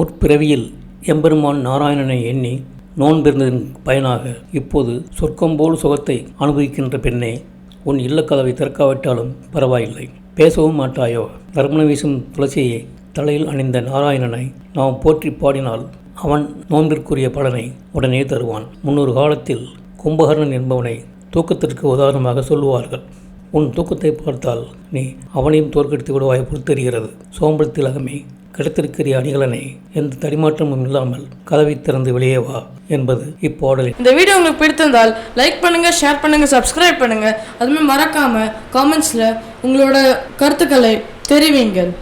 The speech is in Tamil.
முற்பிறவியில் எம்பெருமான் நாராயணனை எண்ணி நோன்பிருந்ததின் பயனாக இப்போது சொர்க்கம் போல் சுகத்தை அனுபவிக்கின்ற பெண்ணே உன் இல்லக்கதவை திறக்காவிட்டாலும் பரவாயில்லை. பேசவும் மாட்டாயோ? தர்மன வீசும் துளசியை தலையில் அணிந்த நாராயணனை நாம் போற்றி பாடினால் அவன் நோன்பிற்குரிய பலனை உடனே தருவான். முன்னொரு காலத்தில் கும்பகர்ணன் என்பவனை தூக்கத்திற்கு உதாரணமாக சொல்லுவார்கள். உன் தூக்கத்தை பார்த்தால் நீ அவனையும் தோற்கடித்து விடுவாய் பொறுத்தெரிகிறது சோம்பலத்தில் அகமே கிடைத்திருக்கிற அணிகலனை எந்த தடிமாற்றமும் இல்லாமல் கதவை திறந்து வெளியே வா என்பது இப்பாடலில் இந்த வீடியோ உங்களுக்கு பிடித்திருந்தால் லைக் பண்ணுங்க ஷேர் பண்ணுங்க சப்ஸ்கிரைப் பண்ணுங்க. அதுமாதிரி மறக்காம காமெண்ட்ஸ்ல உங்களோட கருத்துக்களை தெரிவிங்கள்.